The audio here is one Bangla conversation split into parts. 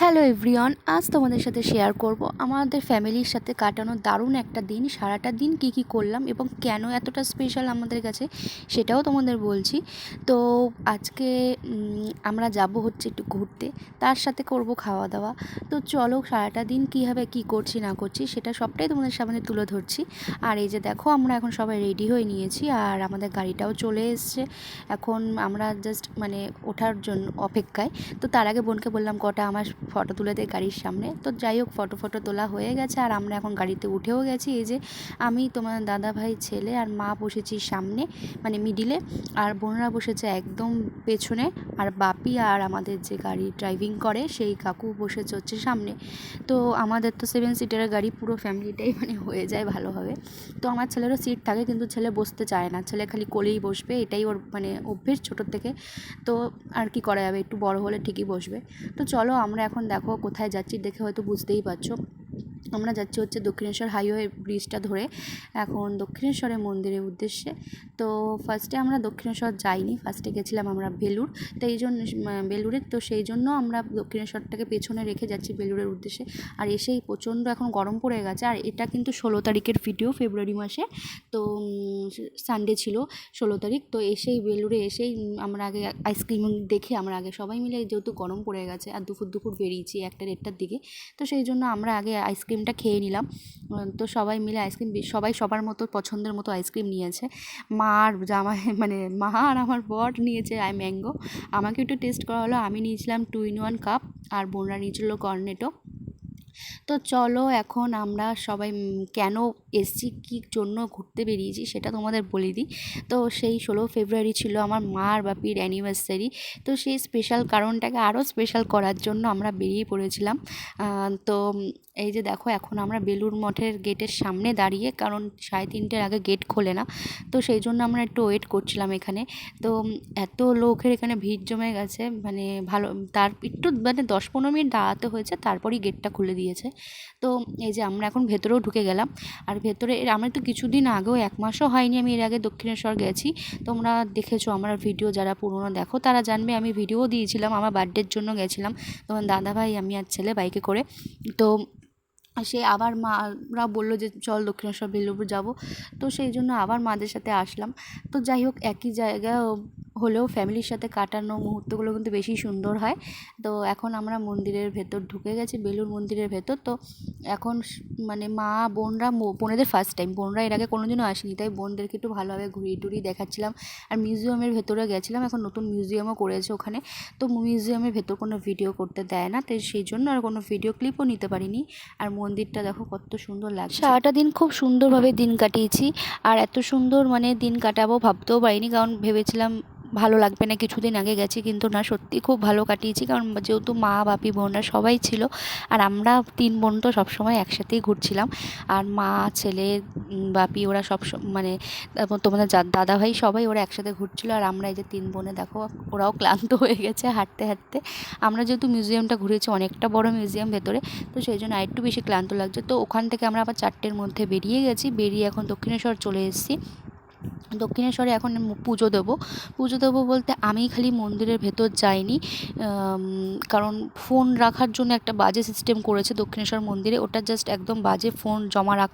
হ্যালো এভরিওয়ান আজ তোমাদের সাথে শেয়ার করব। আমাদের ফ্যামিলির সাথে কাটানো দারুণ একটা দিন, সারাটা দিন কি কি করলাম এবং কেন এতটা স্পেশাল আমাদের কাছে সেটাও তোমাদের বলছি। তো আজকে আমরা যাব হচ্ছে একটু ঘুরতে, তার সাথে করব খাওয়া দাওয়া তো চলো, সারাটা দিন কীভাবে কী করছি, না করছি, সেটা সবটাই তোমাদের সামনে তুলে ধরছি। আর এই যে দেখো, আমরা এখন সবাই রেডি হয়ে নিয়েছি, আর আমাদের গাড়িটাও চলে এসছে। এখন আমরা জাস্ট মানে ওঠার জন্য অপেক্ষায়। তো তার আগে বোনকে বললাম, কটা আমার ফটো তুলে দেয় গাড়ির সামনে। তো যাই হোক, ফটো ফটো তোলা হয়ে গেছে আর আমরা এখন গাড়িতে উঠেও গেছি। এই যে আমি, তোমার দাদা ভাই, ছেলে আর মা বসেছি সামনে মানে মিডিলে আর বোনরা বসেছে একদম পেছনে। আর বাপি আর আমাদের যে গাড়ি ড্রাইভিং করে, সেই কাকু বসেছে হচ্ছে সামনে। তো আমাদের তো সেভেন সিটারের গাড়ি, পুরো ফ্যামিলিটাই মানে হয়ে যায় ভালোভাবে। তো আমার ছেলেরও সিট থাকে, কিন্তু ছেলে বসতে চায় না। ছেলে খালি কোলেই বসবে, এটাই ওর মানে অভ্যেস ছোটোর থেকে। তো আর কি করা যাবে? একটু বড় হলে ঠিকই বসবে। তো চলো, আমরা এখন দেখো কোথায় যাচ্ছি দেখে হয়তো বুঝতেই পারছ। আমরা যাচ্ছি হচ্ছে দক্ষিণেশ্বর হাইওয়ে ব্রিজটা ধরে, এখন দক্ষিণেশ্বরের মন্দিরের উদ্দেশ্যে। তো ফার্স্টে আমরা দক্ষিণেশ্বর যাইনি ফার্স্টে গেছিলাম আমরা বেলুর তো এই জন্য বেলুরের তো সেই জন্য আমরা দক্ষিণেশ্বরটাকে পেছনে রেখে যাচ্ছি বেলুরের উদ্দেশ্যে। আর এসেই প্রচণ্ড এখন গরম পড়ে গেছে, আর এটা কিন্তু ষোলো তারিখের ভিডিও ফেব্রুয়ারি মাসে। তো সানডে ছিল ষোলো তারিখ। তো এসেই বেলুরে এসেই আমরা আগে আইসক্রিম দেখে আমরা আগে সবাই মিলে যেহেতু গরম পড়ে গেছে, আর দুপুর দুপুর বেরিয়েছি একটা দেড়টার দিকে। তো সেই জন্য আমরা আগে আইসক্রিমটা খেয়ে নিলাম। তো সবাই মিলে আইসক্রিম সবাই সবার মতো পছন্দের মতো আইসক্রিম নিয়েছে। মা আর জামাই মানে মা আর আমার বর নিয়েছে, আই ম্যাঙ্গো। আমাকে একটু টেস্ট করা হলো, আমি নিয়েছিলাম টু ইন ওয়ান কাপ আর বোনরা নিয়েছিল কর্নেটো। তো চলো এখন আমরা সবাই কেন এসছি, কী জন্য ঘুরতে বেরিয়েছি সেটা তোমাদের বলে দিই। তো সেই ষোলো ফেব্রুয়ারি ছিল আমার মা আর বাপির অ্যানিভার্সারি তো সেই স্পেশাল কারণটাকে আরও স্পেশাল করার জন্য আমরা বেরিয়ে পড়েছিলাম। তো এই যে দেখো, এখন আমরা বেলুর মঠের গেটের সামনে দাঁড়িয়ে, কারণ সাড়ে তিনটের আগে গেট খোলে না, তো সেই জন্য আমরা একটু ওয়েট করছিলাম এখানে। তো এত লোকের এখানে ভিড় জমে গেছে মানে ভালো, তার একটু মানে দশ পনেরো মিনিট দাঁড়াতে হয়েছে, তারপরই গেটটা খুলে দিয়েছে। তো এই যে আমরা এখন ভেতরেও ঢুকে গেলাম, আর ভেতরে আমরা তো কিছুদিন আগেও, এক মাসও হয়নি আমি এর আগে দক্ষিণেশ্বর গেছি। তোমরা দেখেছ আমার ভিডিও, যারা পুরনো দেখো, তারা জানবে আমি ভিডিও দিয়েছিলাম, আমার বার্থডের জন্য গেছিলাম। তখন দাদা ভাই আমি আর ছেলে বাইকে করে, তো সে আবার মারা বলল যে, চল দক্ষিণেশ্বর বেলুপুর যাব। তো সেই জন্য আবার মাদের সাথে আসলাম। তো যাই হোক, একই জায়গা হলেও ফ্যামিলির সাথে কাটানো মুহূর্তগুলো কিন্তু বেশি সুন্দর হয়। তো এখন আমরা মন্দিরের ভেতর ঢুকে গেছি বেলুর মন্দিরের ভেতর। তো এখন মানে মা, বোনরা বোনেদের ফার্স্ট টাইম বোনরা এর আগে কোনোদিনও আসেনি, তাই বোনদেরকে একটু ভালোভাবে ঘুরিয়ে টুরিয়ে দেখাচ্ছিলাম। আর মিউজিয়ামের ভেতরে গেছিলাম, এখন নতুন মিউজিয়ামও করেছে ওখানে। তো মিউজিয়ামের ভেতর কোনো ভিডিও করতে দেয় না, তাই সেই জন্য আর কোনো ভিডিও ক্লিপও নিতে পারিনি। আর মন্দিরটা দেখো কত সুন্দর লাগছে। সারাটা দিন খুব সুন্দরভাবে দিন কাটিয়েছি। আর এত সুন্দর মানে দিন কাটাবো ভাবতেও পারিনি, কারণ ভেবেছিলাম ভালো লাগবে না, কিছুদিন আগে গেছি কিন্তু না, সত্যি খুব ভালো কাটিয়েছি। কারণ যেহেতু মা, বাপি, বোনরা সবাই ছিল আর আমরা তিন বোন তো সবসময় একসাথেই ঘুরছিলাম। আর মা, ছেলে বাপি ওরা সব মানে তোমাদের দাদা ভাই সবাই ওরা একসাথে ঘুরছিল। আর আমরা এই যে তিন বোনে দেখো, ওরাও ক্লান্ত হয়ে গেছে হাঁটতে হাঁটতে। আমরা যেহেতু মিউজিয়ামটা ঘুরেছি, অনেকটা বড় মিউজিয়াম ভেতরে, তো সেই জন্য আরেকটু বেশি ক্লান্ত লাগছে। তো ওখান থেকে আমরা আবার চারটের মধ্যে বেরিয়ে গেছি। বেরিয়ে এখন দক্ষিণেশ্বর চলে এসেছি। দক্ষিণেশ্বরে এখন পুজো দেবো। পুজো দেবো বলতে আমি খালি মন্দিরের ভেতর যাইনি। কারণ ফোন রাখার জন্য একটা বাজে সিস্টেম করেছে দক্ষিণেশ্বর মন্দিরে। ওটা জাস্ট একদম বাজে ফোন জমা রাখ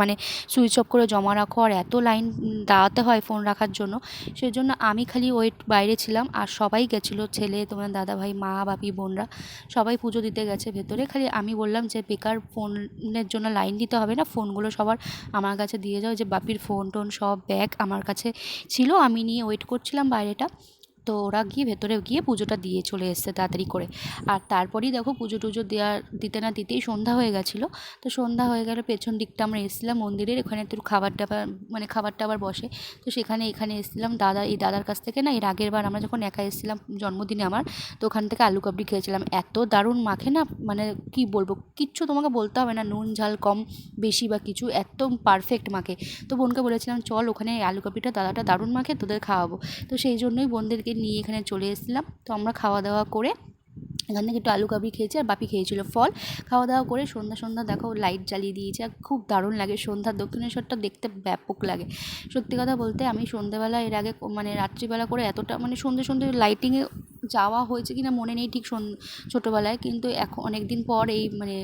মানে সুইচ অফ করে জমা রাখো। আর এত লাইন দাঁড়াতে হয় ফোন রাখার জন্য। সেই জন্য আমি খালি ওয়েট বাইরে ছিলাম। আর সবাই গেছিল, ছেলে, তোমার দাদা ভাই, মা, বাপি, বোনরা। সবাই পুজো দিতে গেছে ভেতরে। খালি আমি বললাম যে, বেকার ফোনের জন্য লাইন দিতে হবে না। ফোনগুলো সবার আমার কাছে দিয়ে যাও। যে বাপির ফোন টোন সব ব্যাগ আমার কাছে ছিল আমি নিয়ে ওয়েট করছিলাম বাইরেটা। তো ওরা গিয়ে ভেতরে গিয়ে পুজোটা দিয়ে চলে এসছে তাড়াতাড়ি করে। আর তারপরেই দেখো পুজো টুজো দেওয়ার দিতে না দিতেই সন্ধ্যা হয়ে গেছিল। তো সন্ধ্যা হয়ে গেলে পেছন দিকটা আমরা এসেছিলাম মন্দিরের, এখানে একটু খাবার টাবার মানে খাবার টাবার বসে। তো সেখানে এখানে এসেছিলাম দাদা, এই দাদার কাছ থেকে না এর আগের বার আমরা যখন একা এসেছিলাম জন্মদিনে আমার, তো ওখান থেকে আলু কাবলি খেয়েছিলাম। এত দারুণ মাখে না মানে কি বলব, কিচ্ছু তোমাকে বলতে হবে না, নুন, ঝাল কম, বেশি বা কিছু, একদম পারফেক্ট মাখে। তো বোনকে বলেছিলাম, চল ওখানে আলু কাবলিটা, দাদাটা দারুণ মাখে, তোদের খাওয়াবো। তো সেই জন্যই বোনদেরকে নিয়ে এখানে চলে এসেছিলাম। তো আমরা খাওয়া দাওয়া করে এখান থেকে একটু আলু কাবলি খেয়েছি আর বাপি খেয়েছিল ফল। খাওয়া দাওয়া করে সন্ধ্যা সন্ধ্যা দেখো লাইট জ্বালিয়ে দিয়েছে আর খুব দারুণ লাগে সন্ধ্যা। দক্ষিণেশ্বরটা দেখতে ব্যাপক লাগে। সত্যি কথা বলতে আমি সন্ধ্যেবেলা এর আগে মানে রাত্রিবেলা করে এতটা মানে সন্ধ্যে সন্ধ্যে লাইটিংয়ে যাওয়া হয়েছে কি না মনে নেই ঠিক ছোটোবেলায়, কিন্তু এখন অনেক দিন পর এই মানে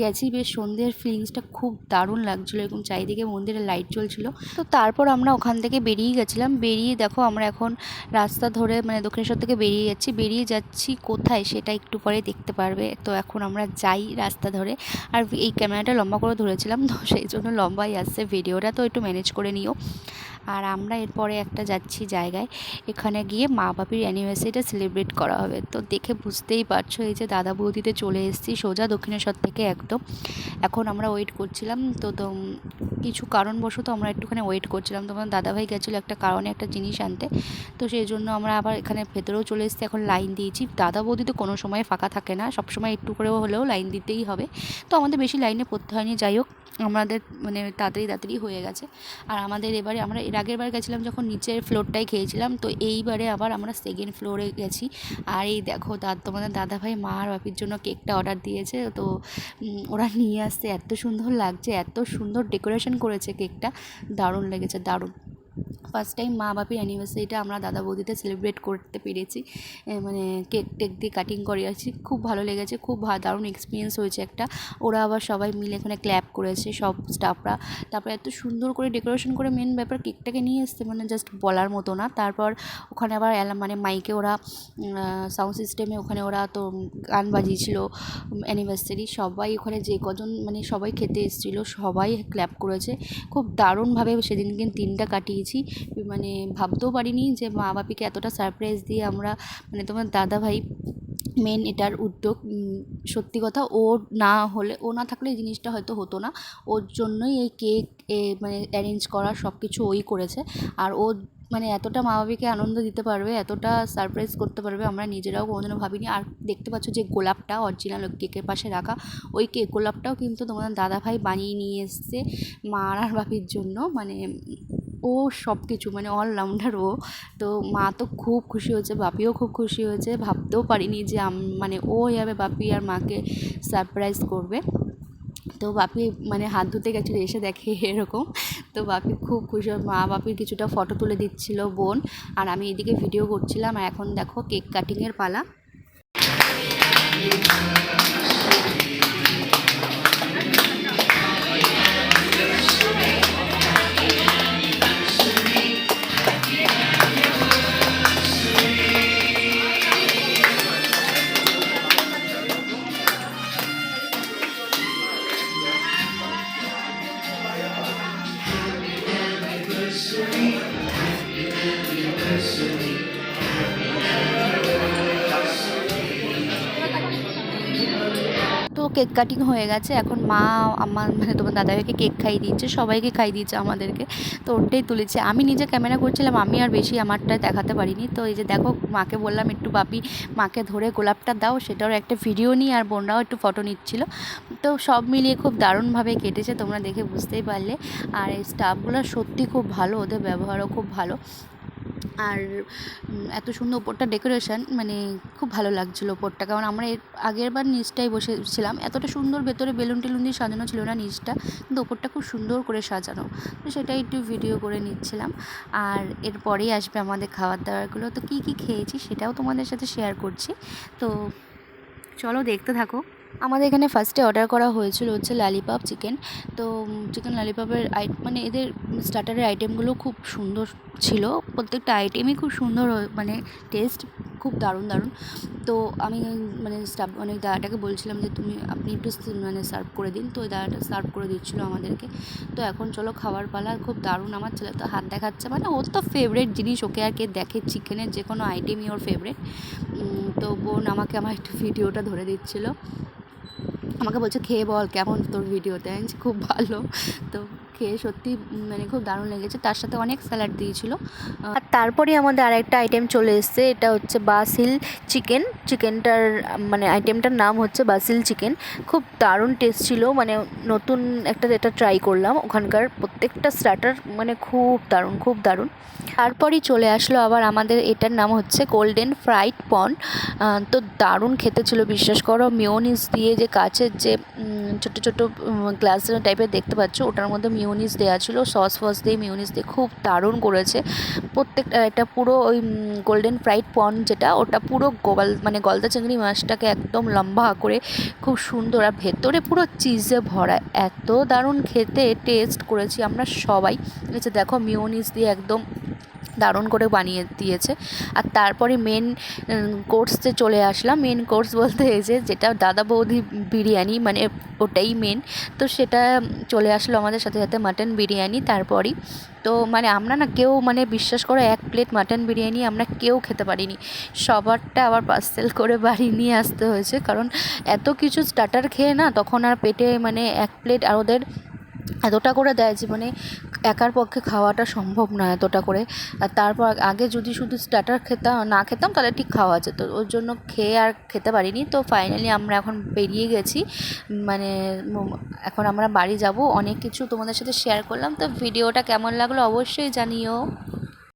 গেছি, বেশ সন্ধ্যের ফিলিংসটা খুব দারুণ লাগছিল এবং চারিদিকে মন্দিরে লাইট জ্বলছিল। তো তারপর আমরা ওখান থেকে বেরিয়ে গেছিলাম, বেরিয়ে দেখো আমরা এখন রাস্তা ধরে মানে দক্ষিণেশ্বর থেকে বেরিয়ে যাচ্ছি বেরিয়ে যাচ্ছি কোথায় সেটা একটু পরে দেখতে পারবে। তো এখন আমরা যাই রাস্তা ধরে, আর এই ক্যামেরাটা লম্বা করে ধরেছিলাম, তো সেই জন্য লম্বাই আসছে, ভিডিওটা তো একটু ম্যানেজ করে নিও। আর আমরা এরপরে একটা যাচ্ছি জায়গায়। এখানে গিয়ে মা বাপির অ্যানিভার্সারিটা সেলিব্রেট করা হবে। তো দেখে বুঝতেই পারছ, এই যে দাদা বৌদিতে চলে এসেছি, সোজা দক্ষিণেশ্বর থেকে একদম। এখন আমরা ওয়েট করছিলাম, তো তো কিছু কারণবশত আমরা একটুখানি ওয়েট করছিলাম। তোমার দাদাভাই গেছিল একটা কারণে একটা জিনিস আনতে। তো সেই জন্য আমরা আবার এখানে ভেতরেও চলে এসেছি, এখন লাইন দিয়েছি। দাদা বৌদি তো কোনো সময় ফাঁকা থাকে না সব সময় একটু করে হলেও লাইন দিতেই হবে। তো আমাদের বেশি লাইনে পড়তে হয়নি, যাই হোক। আমাদের মানে তাড়াতাড়ি তাড়াতাড়ি হয়ে গেছে। আর আমাদের এবারে আমরা এর আগের বার গেছিলাম যখন নিচের ফ্লোরটাই খেয়েছিলাম, তো এইবারে আবার আমরা সেকেন্ড ফ্লোরে গেছি। আর এই দেখো দাদ তোমাদের দাদাভাই মা আর বাপির জন্য কেকটা অর্ডার দিয়েছে, তো ওরা নিয়ে আসছে। এত সুন্দর লাগছে, এত সুন্দর ডেকোরেশন করেছে কেকটা। দারুণ লেগেছে, দারুণ। ফার্স্ট টাইম মা বাপির অ্যানিভার্সারিটা আমরা দাদা বৌদিতে সেলিব্রেট করতে পেরেছি। মানে কেক টেক দিয়ে কাটিং করে আছি খুব ভালো লেগেছে, খুব দারুণ এক্সপিরিয়েন্স হয়েছে একটা। ওরা আবার সবাই মিলে এখানে ক্ল্যাপ করেছে সব স্টাফরা তারপরে এত সুন্দর করে ডেকোরেশন করে মেন ব্যাপার কেকটাকে নিয়ে এসছে মানে জাস্ট বলার মতো না। তারপর ওখানে আবার মানে মাইকে ওরা সাউন্ড সিস্টেমে ওখানে ওরা তো গান বাজিয়েছিল অ্যানিভার্সারি সবাই ওখানে যে কজন মানে সবাই খেতে এসেছিল, সবাই ক্ল্যাপ করেছে। খুব দারুণভাবে সেদিনকে দিনটা কাটিয়েছি। মানে ভাবতেও পারিনি যে মা বাপিকে এতটা সারপ্রাইজ দিয়ে আমরা মানে তোমার দাদা ভাই মেন এটার উদ্যোগ সত্যি কথা ও না হলে, ও না থাকলে এই জিনিসটা হয়তো হতো না। ওর জন্যই এই কেক মানে অ্যারেঞ্জ করা সব কিছু ওই করেছে। আর ও মানে এতটা মা বাবাকে আনন্দ দিতে পারবে, এতটা সারপ্রাইজ করতে পারবে, আমরা নিজেরাও কোনোদিনও ভাবিনি। আর দেখতে পাচ্ছ যে গোলাপটা অরিজিনাল কেকের পাশে রাখা, ওই কেক গোলাপটাও কিন্তু তোমাদের দাদা ভাই বানিয়ে নিয়ে এসছে মা আর বাপির জন্য। মানে ও সব কিছু মানে অলরাউন্ডার ও। তো মা তো খুব খুশি হয়েছে, বাপিও খুব খুশি হয়েছে। ভাবতেও পারিনি যে মানে ও যাবে বাপি আর মাকে সারপ্রাইজ করবে। তো বাপি মানে হাত ধুতে গেছিল, এসে দেখে এরকম। তো বাপি খুব খুশি। মা বাপির কিছুটা ফটো তুলে দিচ্ছিল বোন। আর আমি এদিকে ভিডিও করছিলাম, আর এখন দেখো কেক কাটিংয়ের পালা। তো কেক কাটিং হয়ে গেছে। এখন মা, আমার মানে তোমার দাদাভাইকে কেক খাইয়ে দিচ্ছে সবাইকে খাইয়ে দিচ্ছে আমাদেরকে। তো ওটাই তুলেছে। আমি নিজে ক্যামেরা করছিলাম, আমি আর বেশি আমারটা দেখাতে পারিনি। তো এই যে দেখো, মাকে বললাম, একটু বাপি, মাকে ধরে গোলাপটা দাও। সেটারও একটা ভিডিও নিই আর বোনরাও একটু ফটো নিচ্ছিল। তো সব মিলিয়ে খুব দারুণভাবে কেটেছে, তোমরা দেখে বুঝতেই পারলে। আর এই স্টাফগুলো সত্যি খুব ভালো, ওদের ব্যবহারও খুব ভালো। আর এত সুন্দর ওপরটা ডেকোরেশন মানে খুব ভালো লাগছিল ওপরটা। কারণ আমরা এর, আগের বার নিচটাই বসেছিলাম। এতটা সুন্দর ভেতরে বেলুন টেলুন দিয়ে সাজানো ছিল না নিচটা, কিন্তু ওপরটা খুব সুন্দর করে সাজানো। তো সেটাই একটু ভিডিও করে নিচ্ছিলাম। আর এরপরেই আসবে আমাদের খাবার দাবারগুলো তো কী কী খেয়েছি সেটাও তোমাদের সাথে শেয়ার করছি। তো চলো দেখতে থাকো। আমাদের এখানে ফার্স্টে অর্ডার করা হয়েছিল হচ্ছে লালিপপ চিকেন তো চিকেন লালিপপের আই মানে এদের স্টার্টারের আইটেমগুলো খুব সুন্দর ছিল। প্রত্যেকটা আইটেমই খুব সুন্দর মানে টেস্ট খুব দারুণ দারুণ। তো আমি মানে স্টাফ মানে দাদাটাকে বলছিলাম যে, তুমি, আপনি একটু মানে সার্ভ করে দিন। তো ওই দাদাটা সার্ভ করে দিচ্ছিল আমাদেরকে। তো এখন চলো খাবার পালা, খুব দারুণ। আমার ছেলে তো হাত দেখাচ্ছে। মানে ওর তো ফেভারিট জিনিস, ওকে আর কে দেখে চিকেনের যে কোনো আইটেমই ওর ফেভারেট তো বোন আমাকে আমার একটু ভিডিওটা ধরে দিচ্ছিল। আমাকে বলছে খেয়ে বল কেমন তোর ভিডিওতে দেন খুব ভালো। তো খেয়ে সত্যি মানে খুব দারুণ লেগেছে। তার সাথে অনেক স্যালাড দিয়েছিল। আর তারপরে আমাদের আরেকটা আইটেম চলে এসছে। এটা হচ্ছে বাসিল চিকেন। চিকেনটার মানে আইটেমটার নাম হচ্ছে বাসিল চিকেন। খুব দারুণ টেস্ট ছিল। মানে নতুন একটা এটা ট্রাই করলাম, ওখানকার প্রত্যেকটা স্টার্টার মানে খুব দারুণ খুব দারুণ। তারপরই চলে আসলো আবার আমাদের এটার নাম হচ্ছে গোল্ডেন ফ্রাইড পন তো দারুণ খেতে ছিল, বিশ্বাস করো। মিওনিস দিয়ে যে কাচের যে ছোটো ছোটো গ্লাস টাইপের দেখতে পাচ্ছ, ওটার মধ্যে মিও মিউনিস দেওয়া ছিল সস ফস দিয়ে মিউনিস দিয়ে খুব দারুণ করেছে। প্রত্যেকটা একটা পুরো ওই গোল্ডেন ফ্রাইড পন যেটা, ওটা পুরো গোবাল মানে গলদা চিংড়ি মাছটাকে একদম লম্বা করে খুব সুন্দর, আর ভেতরে পুরো চিজে ভরা। এত দারুণ খেতে টেস্ট করেছি আমরা সবাই। যে দেখো মিউনিস দিয়ে একদম দারুণ করে বানিয়ে দিয়েছে। আর তারপরে মেন কোর্সে চলে আসলাম। মেন কোর্স বলতে যে, যেটা দাদা বৌদি বিরিয়ানি মানে ওটাই মেন তো সেটা চলে আসলো আমাদের সাথে সাথে মাটন বিরিয়ানি, তারপরই। তো মানে আমরা না কেউ মানে বিশ্বাস করে, এক প্লেট মাটন বিরিয়ানি আমরা কেউ খেতে পারিনি। সবারটা আবার পার্সেল করে বাড়ি নিয়ে আসতে হয়েছে। কারণ এত কিছু স্টার্টার খেয়ে না তখন আর পেটে মানে এক প্লেট আর ওদের এতটা করে দেয় মানে একার পক্ষে খাওয়াটা সম্ভব নয় এতটা করে। আর তারপর আগে যদি শুধু স্টার্টার খেতাম না খেতাম, তাহলে ঠিক খাওয়া যেত। ওর জন্য খেয়ে আর খেতে পারিনি। তো ফাইনালি আমরা এখন বেরিয়ে গেছি। মানে এখন আমরা বাড়ি যাব। অনেক কিছু তোমাদের সাথে শেয়ার করলাম। তো ভিডিওটা কেমন লাগল অবশ্যই জানিও।